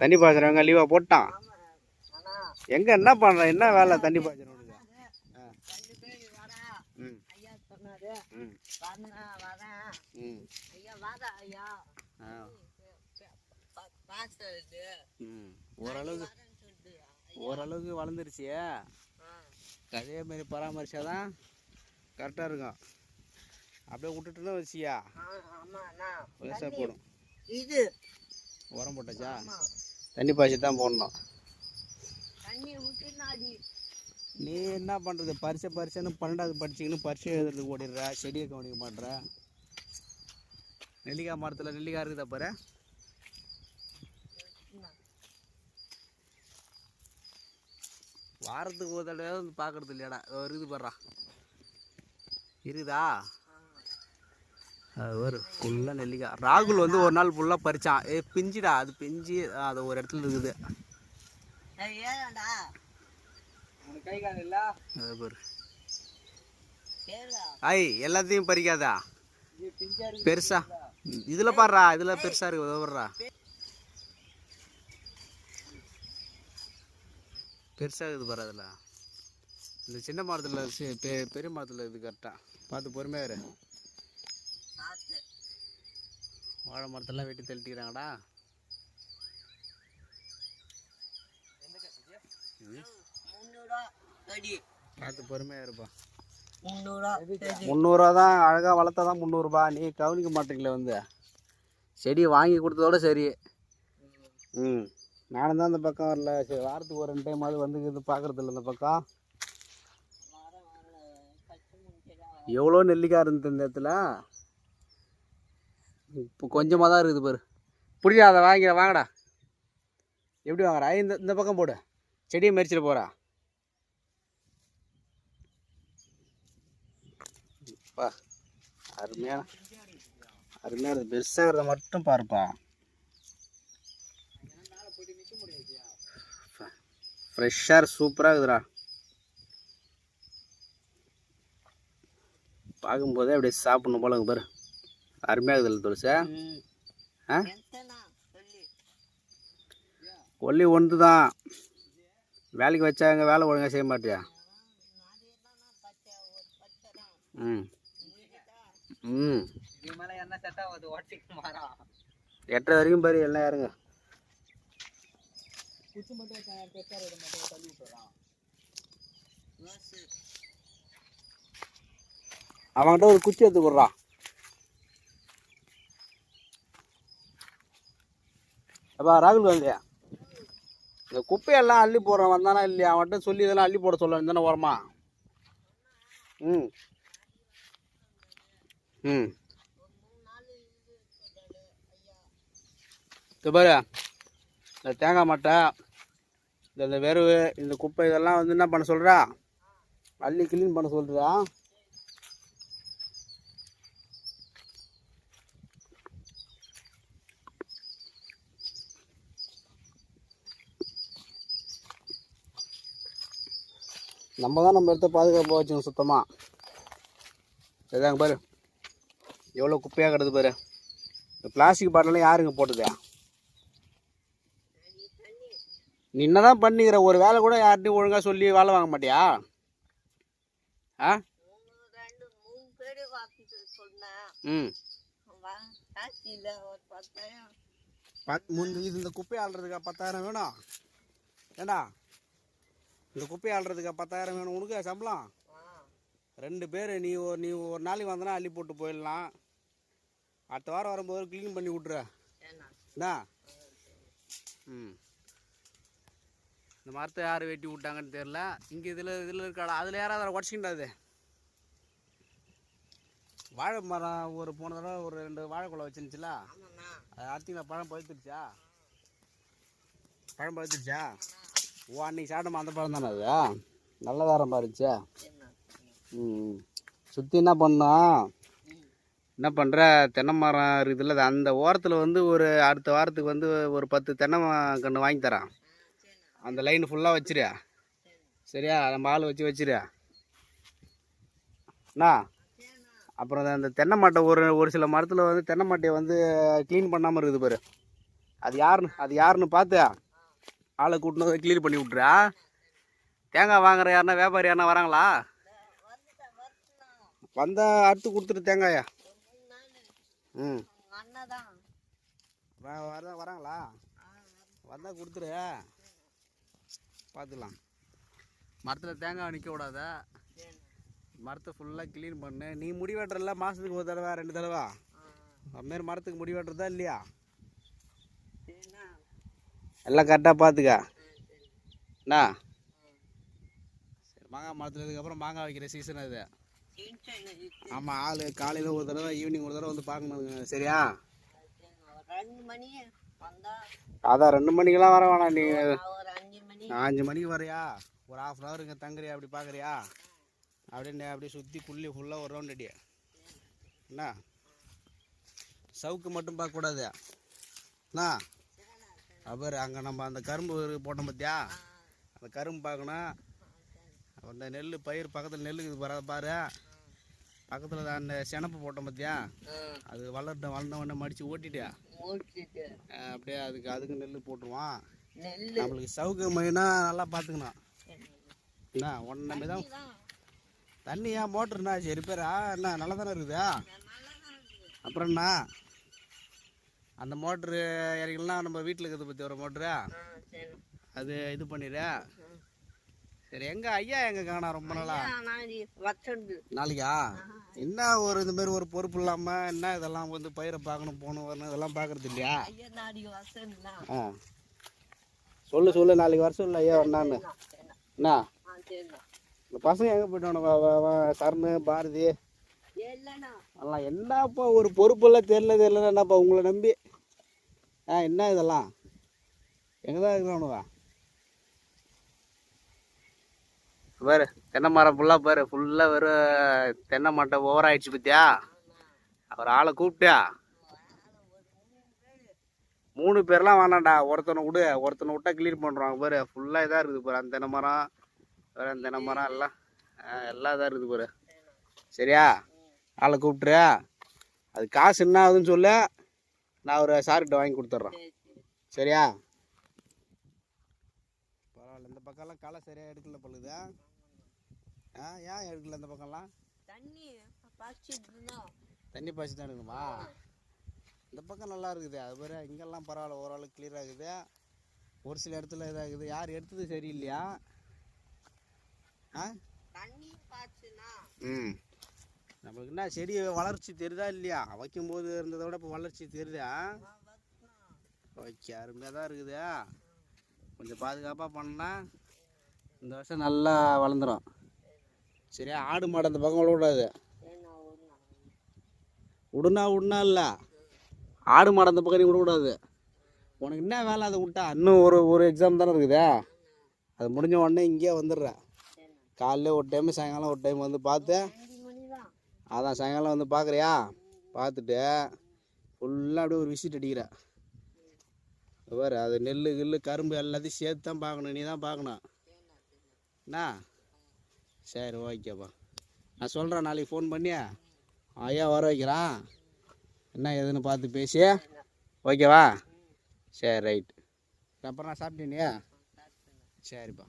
தண்ணி பாய்ச்சுறவங்க லீவா போட்டான். எங்க என்ன பண்ற என்ன வேலை தண்ணி ம். ஓரளவுக்கு ஓரளவுக்கு வளர்ந்துருச்சியே. அதே மாதிரி பராமரிச்சாதான் கரெக்டாக இருக்கும். அப்படியே விட்டுட்டுன்னு வச்சியா? விவசாயம் போடும் இது. உரம் போட்டாச்சா? தண்ணி பாய்ச்சி தான் போடணும். நீ என்ன பண்ணுறது பரிசை பரிசைன்னு பன்னெண்டாவது படிச்சிங்கன்னு பரிசை எழுதுறதுக்கு ஓடிடுற. செடியை கவனிக்க மாட்ற. நெல்லிக்காய் மரத்தில் நெல்லிக்காய் இருக்குதா பாரு? வாரத்துக்கு ஒரு தடவை வந்து பார்க்கறது இல்லையாடா இருக்குது பாடுறா இருக்குதா? ஒரு ஃபுல்லாக நெல்லிக்காய். ராகுல் வந்து ஒரு நாள் ஃபுல்லாக பறிச்சான். ஏ பிஞ்சுடா. அது பிஞ்சு அது ஒரு இடத்துல இருக்குது. ஐய் எல்லாத்தையும் பறிக்காதா? பெருசா? இதுல பாடுறா இதுல பெருசா இருக்கு இதோ பாருடா. பெருசா இருக்குது பாரு அதுல. இந்த சின்ன மரத்துல பெரிய மரத்துல இது கரெக்டா பார்த்து பொறுமையா இரு. பார்த்து வாழை மரத்தெல்லாம் வெட்டி தள்ளிட்டுக்கிறாங்கடா பார்த்து பொறுமையா இருப்பா. முந்நூறுவா தான் அழகா வளர்த்தா தான் முந்நூறுபா. நீ கவனிக்க மாட்டீங்களே வந்து. செடி வாங்கி கொடுத்ததோட சரி. ம். நானும் தான் இந்த பக்கம் வரல. சரி வாரத்துக்கு ஒரு ரெண்டு டைம் அது வந்து இது பார்க்கறது இல்லை இந்த பக்கம் எவ்வளோ நெல்லிக்காய் இருந்தது இந்த இடத்துல? இப்போ கொஞ்சமாக தான் இருக்குது பாரு. பிடிச்சா அதை வாங்கி வாங்கடா. எப்படி வாங்குறா? இந்த இந்த பக்கம் போடு. செடியை மறிச்சிட போகிறா பா அருமையான அருமையான பெருசாகிறத மட்டும் பாருப்பா. ஃப்ரெஷ்ஷாக சூப்பராக இருக்குதுடா. பார்க்கும்போதே அப்படியே சாப்பிட்ணும் போலங்க பாரு. அருமையாக இருக்குதுல்ல துளசி. ஆ? ஒல்லி ஒன்று தான் வேலைக்கு வச்சாங்க வேலை ஒழுங்காக செய்ய மாட்டியா? ம். ம். எட்டரை வரைக்கும் பாரு எல்லாம் இறங்க. அவன்கிட்ட ஒரு குச்சி எடுத்து கொடுறான். அப்பா ராகுல் காந்தியா? இந்த குப்பையெல்லாம் அள்ளி போடுறேன் வந்தானா இல்லையா? அவன்கிட்ட சொல்லி இதெல்லாம் அள்ளி போட சொல்ல தானே உரமா ம். ம். இது பாரு. இந்த தேங்காய் மட்டை இந்த இந்த வெறுவு இந்த குப்பை இதெல்லாம் வந்து என்ன பண்ண சொல்கிறா அள்ளி க்ளீன் பண்ண சொல்கிறா நம்ம தான் நம்ம இடத்த பாதுகாப்பாக வச்சுக்கணும் சுத்தமாக இதாங்க பாரு. எவ்வளோ குப்பையாக கிடது பாரு. இந்த பிளாஸ்டிக் பாட்டிலாம் யாருங்க போட்டது? நீ என்னதான் பண்ணிக்கிற. ஒரு வேலை கூட யார்ட்டையும் ஒழுங்காக சொல்லி வேலை வாங்க மாட்டியா? ஆ? ம். பத் முந்து இது இந்த குப்பை ஆள்றதுக்கா பத்தாயிரம் வேணும். ஏண்டா? இந்த குப்பை ஆள்றதுக்கா பத்தாயிரம் வேணும். உனக்கு சம்பளம்? ரெண்டு பேர் நீ ஒரு நீ ஒரு நாளைக்கு வந்தனா அள்ளி போட்டு போயிடலாம். அடுத்த வாரம் வரும்போது க்ளீன் பண்ணி விட்ரு என்ன ம். இந்த மரத்தை யார் வெட்டி விட்டாங்கன்னு தெரில இங்கே இதில் இதில் இருக்காடா அதில் யாராவது அதை உடச்சிக்கிட்டாது வாழை மரம் ஒரு போன தடவை ஒரு ரெண்டு வாழைக்குலை வச்சிருந்துச்சுல? அது அறுத்தீங்களா பழம் பழுத்துருச்சா? பழம் பழுத்துருச்சா? ஓ அன்னைக்கு சாப்பிட்டோமா அந்த பழம் தானே அது? நல்ல தாரம் பாருச்சா. ம். சுற்றி என்ன பண்ணோம் என்ன பண்ணுற தென்னை மரம் இருக்குதுல்ல அந்த ஓரத்தில் வந்து ஒரு அடுத்த வாரத்துக்கு வந்து ஒரு பத்து தென்னை ம- கன்று வாங்கி தரேன். அந்த லைன் ஃபுல்லாக வச்சிரு. சரியா? நம்ம ஆள் வச்சு வச்சிரு. என்ன? அப்புறம் அந்த- அந்த தென்னை மாட்டை ஒரு ஒரு சில மரத்தில் வந்து தென்னை மாட்டையை வந்து க்ளீன் பண்ணாமல் இருக்குது பாரு. அது யாருன்னு அது யாருன்னு பார்த்து ஆளை கூட்டினு வந்து க்ளீன் பண்ணி விட்றா தேங்காய் வாங்குற யாருன்னா வியாபாரி யாருன்னா வராங்களா? வந்தால் அறுத்து கொடுத்துட்டு தேங்காயா. ம். வர வராங்களா? வந்தால் கொடுத்துரு பார்த்துக்கலாம். மரத்தில் தேங்காய் நிற்க விடாத. மரத்தை ஃபுல்லாக க்ளீன் பண்ணு. நீ முடி வெட்டுறல மாதத்துக்கு ஒரு தடவை ரெண்டு தடவை. அதுமாரி மரத்துக்கு முடி வெட்டுறதா இல்லையா? எல்லாம் கரெக்டாக பார்த்துக்க என்ன சரி மாங்காய் மரத்தில் இதுக்கப்புறம் மாங்காய் வைக்கிற சீசன் அது. ஆமாம் ஆள் காலையில் ஒரு தடவை ஈவினிங் ஒரு தடவை வந்து பார்க்கணும் சரியா? ரெண்டு மணி வந்தா. அதான் ரெண்டு மணிக்கெல்லாம் வர வேணாம் நீ நான் ஒரு அஞ்சு மணி. அஞ்சு மணிக்கு வரையா? ஒரு ஹாஃப் அன் ஹவர் இங்கே தங்குறியா? அப்படி பார்க்குறியா அப்படியே அப்படியே சுற்றி புள்ளி ஃபுல்லாக ஒரு ரவுண்ட் அடி என்ன சவுக்கு மட்டும் பார்க்கக்கூடாது. என்ன அப்புறம் அங்கே நம்ம அந்த கரும்பு போட்டோம் பார்த்தியா அந்த கரும்பு பார்க்கணும் அந்த நெல் பயிர் பக்கத்தில் நெல் இது வர பாரு. பக்கத்தில் அந்த செனப்பு போட்டோம் பார்த்தியா அது வளர்ட்ட வளர்ந்த உடனே மடித்து ஓட்டிட்டு. மூடிட்டு அஹ் அப்படியே அதுக்கு அதுக்கு நெல் போட்டுருவான். நம்மளுக்கு சவுக்கு மைனா நல்லா பார்த்துக்கணும். என்ன ஒன்று நம்பி தான். தண்ணி ஏன் மோட்டருண்ணா சரி பேரா என்ன நல்லா தானே இருக்குதா? அப்புறம் என்ன? அந்த மோட்ரு இறக்கலாம் நம்ம வீட்டில் இருக்கிறத பற்றி ஒரு மோட்ரு. அது இது பண்ணிடு. சரி எங்க ஐயா எங்க காணா ரொம்ப நாளா? நாளைக்கா என்ன ஒரு இந்த மாதிரி ஒரு பொறுப்பு இல்லாம என்ன இதெல்லாம் வந்து பயிரை பார்க்கணும் போகணும் வரணும் இதெல்லாம் பார்க்கறது இல்லையா? சொல்லு சொல்லு நாளைக்கு வர சொல்லு ஐயா வந்தான்னு என்ன? இந்த பசங்க எங்கே போயிட்டானு சரணு பாரதி. எல்லாம் என்னப்பா ஒரு பொறுப்பெல்லாம் தெரியல தெரியல என்னப்பா உங்களை நம்பி? ஆ என்ன இதெல்லாம்? எங்கே தான் இருக்கிறானுவா பாரு தென்னை மரம் ஃபுல்லாக பாரு. ஃபுல்லாக வெறும் தென்னை மட்டை ஓவர் ஆயிடுச்சு பத்தியா? அவர் ஆளை கூப்பிட்டியா? மூணு பேர்லாம் வேணாண்டா ஒருத்தனை விடு. ஒருத்தனை விட்டா கிளியர் பண்ணுறாங்க பாரு. ஃபுல்லாக இதாக இருக்குது பாரு. அந்த தென்னை மரம் வேறு அந்த தென்னை மரம் எல்லாம். ஆ, எல்லாம் இதாக இருக்குது பாரு. சரியா? ஆளை கூப்பிட்ரு அது காசு என்ன ஆகுதுன்னு சொல்லு. நான் ஒரு சார்கிட்ட வாங்கி கொடுத்துட்றேன். சரி சரி. சரியா? பரவாயில்ல இந்த பக்கம்லாம் களை சரியாக எடுக்கல பழுதா ஆ ஏன் எடுக்கல இந்த பக்கம்லாம்? தண்ணி தண்ணி பாய்ச்சி தான் எடுக்கணுமா? இந்த பக்கம் நல்லா இருக்குது. அது மாதிரி இங்கெல்லாம் பரவாயில்ல ஓரளவுக்கு கிளியர் ஆகுது ஒரு சில இடத்துல இதாகுது. யார் எடுத்தது சரியில்லையா? ஆ? தண்ணி பாய்ச்சுனா ம். நம்மளுக்கு என்ன செடி வளர்ச்சி தெரியுதா இல்லையா? வைக்கும் போது இருந்ததை விட இப்போ வளர்ச்சி தெரியுதா? ஓகே அருமையாக தான் இருக்குது. கொஞ்சம் பாதுகாப்பாக பண்ணா இந்த வருஷம் நல்லா வளர்ந்துடும் சரியா? ஆடு மாடு அந்த பக்கம் விடக்கூடாது. விடுனா விடுனா இல்லை. ஆடு மாடு அந்த பக்கம் நீ விடக்கூடாது. உனக்கு என்ன வேலை அதை விட்டா? இன்னும் ஒரு ஒரு எக்ஸாம் தானே இருக்குதா. அது முடிஞ்ச உடனே இங்கேயே வந்துடுறேன். காலைல ஒரு டைம் சாயங்காலம் ஒரு டைம் வந்து பார்த்து அதான் சாயங்காலம் வந்து பார்க்குறியா? பார்த்துட்டு ஃபுல்லாக அப்படியே ஒரு விசிட் அடிக்கிற. வேறு அது நெல் கில்லு கரும்பு எல்லாத்தையும் சேர்த்து தான் பார்க்கணும். நீ தான் பார்க்கணும். என்ன? சரி ஓகேப்பா. நான் சொல்கிறேன் நாளைக்கு ஃபோன் பண்ணி ஐயா வர வைக்கிறான். என்ன ஏதுன்னு பார்த்து பேசி. ஓகேவா? சரி ரைட் அப்புறம் நான் சாப்பிட்டீனியா சரிப்பா.